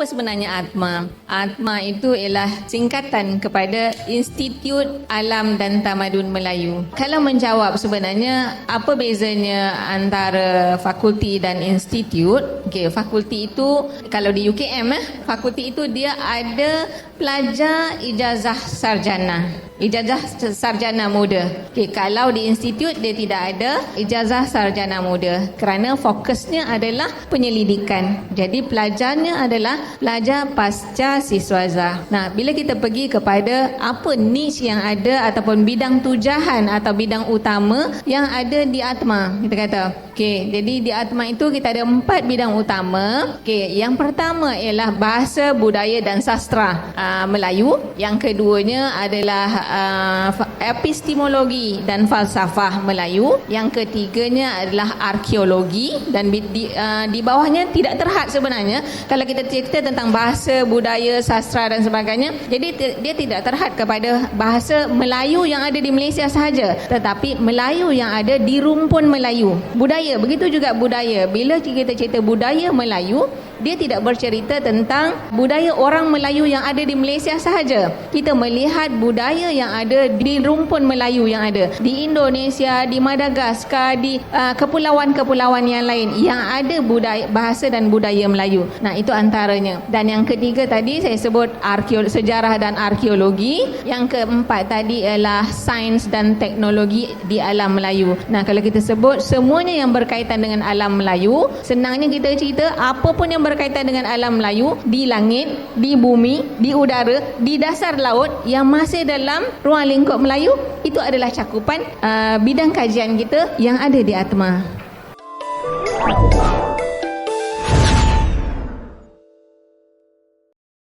Apa sebenarnya ATMA? ATMA itu ialah singkatan kepada Institut Alam dan Tamadun Melayu. Kalau menjawab sebenarnya apa bezanya antara fakulti dan institut? Okey, fakulti itu kalau di UKM eh, fakulti itu dia ada pelajar ijazah sarjana. Ijazah sarjana muda. Okey, kalau di institut dia tidak ada ijazah sarjana muda kerana fokusnya adalah penyelidikan. Jadi pelajarnya adalah pelajar pasca siswaza. Nah, bila kita pergi kepada apa niche yang ada ataupun bidang tujahan atau bidang utama yang ada di Atma, kita kata. Okey, jadi di Atma itu kita ada empat bidang utama. Okey, yang pertama ialah bahasa, budaya dan sastra uh, Melayu. Yang keduanya adalah uh, epistemologi dan falsafah Melayu. Yang ketiganya adalah arkeologi dan di, uh, di bawahnya tidak terhad sebenarnya kalau kita cerita tentang bahasa, budaya, sastra dan sebagainya. Jadi dia tidak terhad kepada bahasa Melayu yang ada di Malaysia sahaja, tetapi Melayu yang ada di rumpun Melayu. Budaya, begitu juga budaya. Bila kita cerita budaya Melayu, dia tidak bercerita tentang budaya orang Melayu yang ada di Malaysia sahaja. Kita melihat budaya yang ada di rumpun Melayu yang ada di Indonesia, di Madagaskar, di uh, kepulauan-kepulauan yang lain yang ada budaya bahasa dan budaya Melayu. Nah, itu antaranya. Dan yang ketiga tadi saya sebut arkeologi, sejarah dan arkeologi. Yang keempat tadi ialah sains dan teknologi di alam Melayu. Nah, kalau kita sebut semuanya yang berkaitan dengan alam Melayu, senangnya kita cerita apa pun yang berkaitan dengan alam Melayu di langit, di bumi, di udara, di dasar laut yang masih dalam ruang lingkup Melayu itu adalah cakupan uh, bidang kajian kita yang ada di Atma.